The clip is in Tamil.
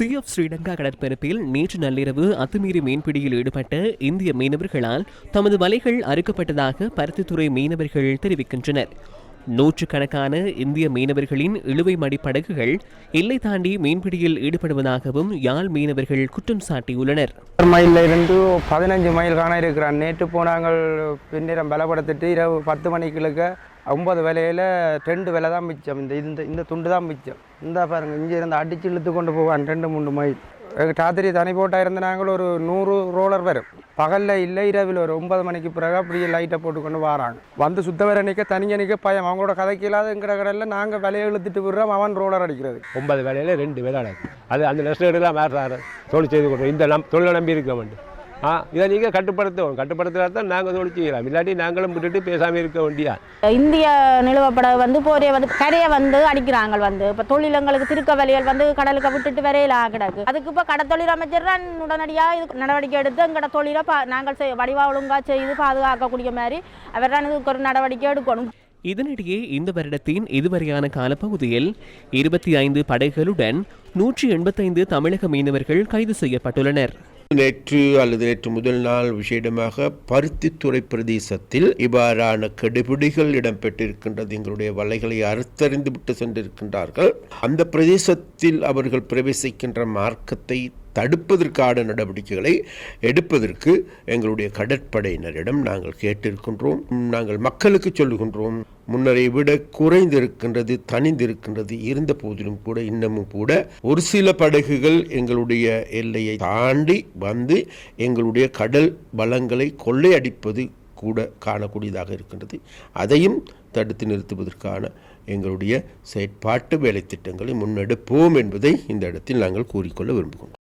சி ஆஃப் ஸ்ரீலங்கா கடற்பரப்பில் நேற்று நள்ளிரவு அத்துமீறி மீன்பிடியில் ஈடுபட்ட இந்திய மீனவர்களால் தமது வலைகள் அறுக்கப்பட்டதாக பருத்தித்துறை மீனவர்கள் தெரிவிக்கின்றனர். நூற்றுக்கணக்கான இந்திய மீனவர்களின் இழுவை மடிப்படகுகள் எல்லை தாண்டி மீன்பிடியில் ஈடுபடுவதாகவும் யாழ் மீனவர்கள் குற்றம் சாட்டியுள்ளனர். மைலில் இருந்து பதினஞ்சு மைல் காண இருக்கிறான். நேற்று போனாங்கள் பின்னிடம் பலப்படுத்திட்டு இரவு பத்து மணிக்குள்ளுக்க ஒன்பது விலையில் ரெண்டு விலை தான் மிச்சம். இந்த இந்த இந்த துண்டு தான் மிச்சம். இந்த பாருங்க இங்கே இருந்து அடிச்சு இழுத்து கொண்டு போவான். ரெண்டு மூணு மைல். ராத்திரி தனி போட்டால் இருந்த ஒரு நூறு ரோலர் வரும். பகலில் இல்லை இரவில் ஒரு ஒன்பது மணிக்கு பிறகு அப்படியே லைட்டை போட்டுக்கொண்டு வராங்க. வந்து சுத்த வர நிற்க தனியாக நிற்க பயம். அவங்களோட கதைக்கு இல்லாதங்கிற கடையில் நாங்கள் விலையை இழுத்துட்டு விடுறோம். அவன் ரோலர் அடிக்கிறது. ஒன்பது வேலையில் ரெண்டு வேலை நடக்குது அது அந்த நஷ்டம் வேறு தொழில் செய்து கொடுக்குறோம் இந்த நம் தொழிலை நம்பி இருக்க வேண்டும் ஆ இதை நீங்கள் கட்டுப்படுத்தணும் கட்டுப்படுத்தினா தான் நாங்கள் தொழில் செய்யலாம் இல்லாட்டி நாங்களும் விட்டுட்டு பேசாமல் இருக்க வேண்டியா இந்திய நிலுவப்பட வந்து போரைய வந்து கரையை வந்து அடிக்கிறாங்க வந்து. இப்போ தொழிலங்களுக்கு திருக்க வழிகள் வந்து கடலுக்கு விட்டுட்டு வரையில கிடக்கு. அதுக்கு இப்போ கடத்தொழில் அமைச்சர் தான் உடனடியாக இது நடவடிக்கை எடுத்து எங்கட தொழிலை பா நாங்கள் செய் வடிவா ஒழுங்காக செய்து பாதுகாக்கக்கூடிய மாதிரி அவர் தான் இதுக்கு ஒரு நடவடிக்கை எடுக்கணும். இதனிடையே இந்த வருடத்தின் இதுவரையான காலப்பகுதியில் இருபத்தி ஐந்து படகுகளுடன் நூற்றி எண்பத்தைந்து தமிழக மீனவர்கள் கைது செய்யப்பட்டுள்ளனர். நேற்று அல்லது நேற்று முதல் நாள் விசேடமாக பருத்தித்துறை பிரதேசத்தில் இவ்வாறான கெடுபிடிகள் இடம்பெற்றிருக்கின்றது. எங்களுடைய வலைகளை அறுத்தறிந்து விட்டு சென்றிருக்கின்றார்கள். அந்த பிரதேசத்தில் அவர்கள் பிரவேசிக்கின்ற மார்க்கத்தை தடுப்பதற்கான நடவடிக்கைகளை எடுப்பதற்கு எங்களுடைய கடற்படையினரிடம் நாங்கள் கேட்டிருக்கின்றோம். நாங்கள் மக்களுக்கு சொல்லுகின்றோம். முன்னரை விட குறைந்திருக்கின்றது தனிந்திருக்கின்றது இருந்த போதிலும் கூட இன்னமும் கூட ஒரு சில படகுகள் எங்களுடைய எல்லையை தாண்டி வந்து எங்களுடைய கடல் வளங்களை கொள்ளையடிப்பது கூட காணக்கூடியதாக இருக்கின்றது. அதையும் தடுத்து நிறுத்துவதற்கான எங்களுடைய செயற்பாட்டு வேலை திட்டங்களை முன்னெடுப்போம் என்பதை இந்த இடத்தில் நாங்கள் கூறிக்கொள்ள விரும்புகிறோம்